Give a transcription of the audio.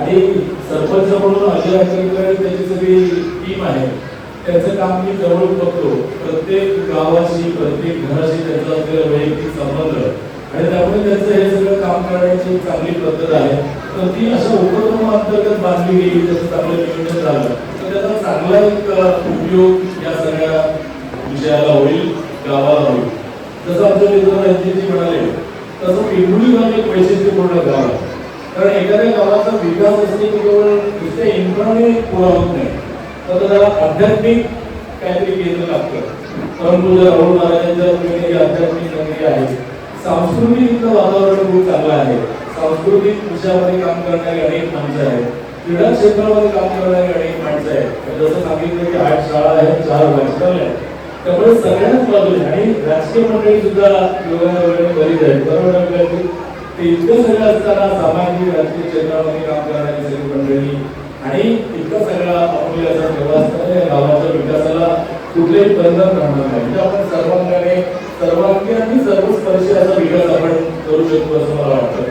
आणि सरपंच म्हणून अजय आचरेकर त्याची सगळी टीम आहे त्याचं काम मी जवळ बघतो. प्रत्येक गावाशी प्रत्येक घराशी त्यांचा असलेला वैयक्तिक संबंध. आणि त्यामुळे त्यांचं हे सगळं काम करण्याची चांगली पद्धत आहे. तर ती अशा उपक्रमांतर्गत बांधली गेली त्याचं चांगलं नियोजन झालं तर त्याचा चांगला एक उपयोग या सगळ्या विषयाला होईल गावाला होईल. जसं आमच्या मित्र रणजितजी म्हणाले तसं पिंगुळी गाव एक वैशिष्ट्यपूर्ण गाव आहे. कारण एखाद्या गावाचा विकास असणे केवळ नुसते इन्फ्राने पुरा होत नाही. तर त्याला आध्यात्मिक काहीतरी केंद्र लागतं. परंतु राहुल महाराजांच्या पूर्वी आध्यात्मिक नगरी आहे सांस्कृतिक वातावरण खूप चांगलं आहे. सांस्कृतिक विषयामध्ये काम करणारी अनेक माणसं आहेत. क्रीडा क्षेत्रामध्ये काम करणारी अनेक माणसं आहेत. जसं सांगितलं की आठ शाळा आहेत चार वाचनालय आहेत. त्यामुळे सगळ्याच बाजूने आणि राजकीय मंडळी सुद्धा योगायोगाने बरीच आहेत. बरोबर ते इतकं सगळं असताना सामाजिक राजकीय क्षेत्रामध्ये काम करणारी सर्व मंडळी आणि इतकं सगळा आपल्या असं गावाच्या विकासाला कुठलेही बंधन राहणार नाही. म्हणजे आपण सर्वांगाने सर्वांगी आणि सर्वस्पर्शी असा विकास आपण करू शकतो असं मला वाटतं.